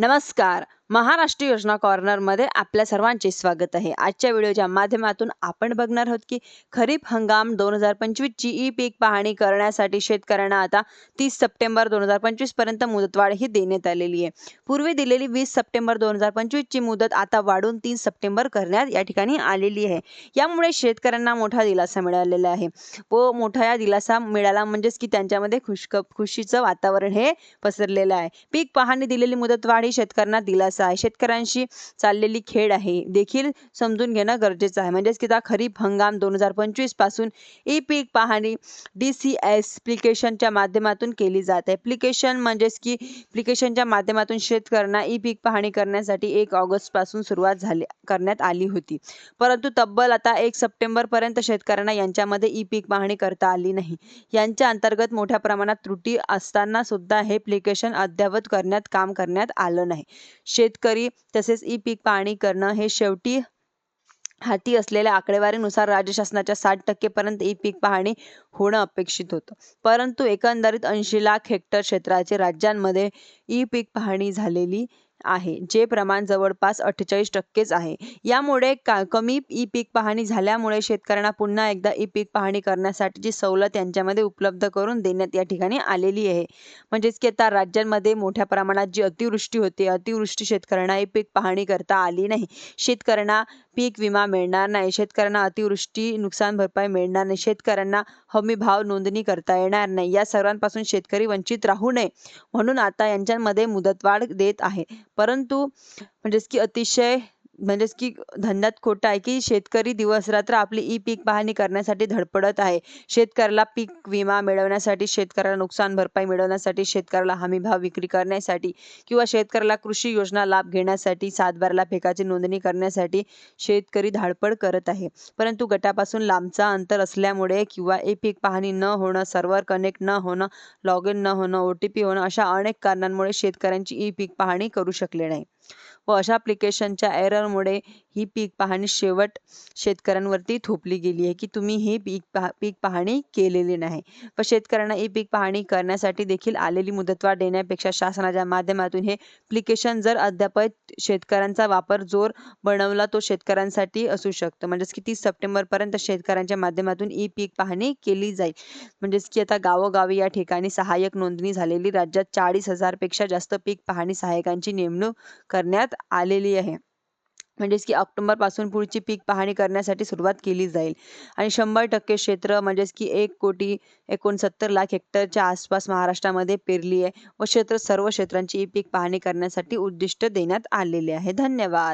नमस्कार. महाराष्ट्र योजना कॉर्नरमध्ये आपल्या सर्वांचे स्वागत आहे. आजच्या व्हिडिओच्या माध्यमातून आपण बघणार आहोत की खरीप हंगाम दोन हजार पंचवीसची ई पीक पाहणी करण्यासाठी शेतकऱ्यांना आता तीस सप्टेंबर दोन हजार पंचवीसपर्यंत मुदतवाढ ही देण्यात आलेली आहे. पूर्वी दिलेली वीस सप्टेंबर दोन हजार पंचवीसची मुदत आता वाढून तीस सप्टेंबर करण्यात या ठिकाणी आलेली आहे. यामुळे शेतकऱ्यांना मोठा दिलासा मिळालेला आहे. व मोठा या दिलासा मिळाला म्हणजेच की त्यांच्यामध्ये खुशक खुशीचं वातावरण हे पसरलेलं आहे. पीक पाहणी दिलेली मुदतवाढ ही शेतकऱ्यांना दिलासा आहे. शेतकऱ्यांशी चाललेली खेळ आहे. देखील समजून घेणं गरजेचं आहे. म्हणजेच की आता खरीप हंगाम दोन हजार पंचवीसपासून ई पीक पाहणी डी सी एस प्लिकेशनच्या माध्यमातून केली जाते ॲप्लिकेशन म्हणजेच की ॲप्लिकेशनच्या माध्यमातून शेतकऱ्यांना ई पीक पाहणी करण्यासाठी एक ऑगस्टपासून सुरुवात झाली करण्यात आली होती. परंतु तब्बल आता एक सप्टेंबरपर्यंत शेतकऱ्यांना यांच्यामध्ये ई पीक पाहणी करता आली नाही. यांच्या अंतर्गत मोठ्या प्रमाणात त्रुटी असताना सुद्धा हे ॲप्लिकेशन अद्ययावत करण्यात काम करण्यात आलं नाही. शेत शेतकरी तसेच ई पीक पाहणी करणं हे शेवटी हाती असलेल्या आकडेवारीनुसार राज्य शासनाच्या साठ टक्केपर्यंत ई पीक पाहणी होणं अपेक्षित होतं. परंतु एकंदरीत ऐंशी लाख हेक्टर क्षेत्राचे राज्यांमध्ये ई पीक पाहणी झालेली आहे जे प्रमाण जवळपास अठ्ठेचाळीस टक्केच आहे. यामुळे का कमी ई पीक पाहणी झाल्यामुळे शेतकऱ्यांना पुन्हा एकदा ई पीक पाहणी करण्यासाठीची सवलत यांच्यामध्ये उपलब्ध करून देण्यात या ठिकाणी आलेली आहे. म्हणजेच की आता राज्यांमध्ये मोठ्या प्रमाणात जी अतिवृष्टी होते अतिवृष्टी शेतकऱ्यांना ई पीक पाहणी करता आली नाही. शेतकऱ्यांना पीक विमा मिळणार नाही. शेतकऱ्यांना अतिवृष्टी नुकसान भरपाई मिळणार नाही. शेतकऱ्यांना हमी भाव नोंदणी करता येणार नाही. या सर्वांपासून शेतकरी वंचित राहू नये. म्हणून आता यांच्यामध्ये मुदतवाढ देत आहे. परंतु म्हणजेच की अतिशय म्हणजेच की धंद्यात खोटं आहे की शेतकरी दिवसरात्र आपली ई पीक पाहणी करण्यासाठी धडपडत आहे. शेतकऱ्याला पीक विमा मिळवण्यासाठी शेतकऱ्याला नुकसान भरपाई मिळवण्यासाठी शेतकऱ्याला हमी भाव विक्री करण्यासाठी किंवा शेतकऱ्याला कृषी योजना लाभ घेण्यासाठी सातबाराला फेकाची नोंदणी करण्यासाठी शेतकरी धाडपड करत आहे. परंतु गटापासून लांबचा अंतर असल्यामुळे किंवा ई पीक पाहणी न होणं सर्व्हर कनेक्ट न होणं लॉग इन न होणं ओ टी पी होणं अशा अनेक कारणांमुळे शेतकऱ्यांची ई पीक पाहणी करू शकले नाही. व अशा ॲप्लिकेशनच्या एररमुळे ही पीक पाहणी शेवट शेतकऱ्यांवरती थोपली गेली आहे की तुम्ही ही पीक पहा पीक पाहणी केलेली नाही. व शेतकऱ्यांना ही पीक पाहणी करण्यासाठी देखील आलेली मुदतवाढ देण्यापेक्षा शासनाच्या माध्यमातून हे ॲप्लिकेशन जर अद्याप शेतकऱ्यांचा वापर जोर बनवला तो शेतकऱ्यांसाठी असू शकतो. म्हणजेच की तीस सप्टेंबरपर्यंत शेतकऱ्यांच्या माध्यमातून ई पीक पाहणी केली जाईल. म्हणजेच की आता गावोगावी या ठिकाणी सहाय्यक नोंदणी झालेली राज्यात चाळीस हजारपेक्षा जास्त पीक पाहणी सहाय्यकांची नेमणूक करण्यात आलेली आहे. म्हणजेच की ऑक्टोंबरपासून पुढची पीक पाहणी करण्यासाठी सुरुवात केली जाईल. आणि शंभर टक्के क्षेत्र म्हणजेच की एक कोटी एकोणसत्तर लाख हेक्टरच्या आसपास महाराष्ट्रामध्ये पेरली आहे व क्षेत्र सर्व क्षेत्रांची पीक पाहणी करण्यासाठी उद्दिष्ट देण्यात आलेले आहे. धन्यवाद.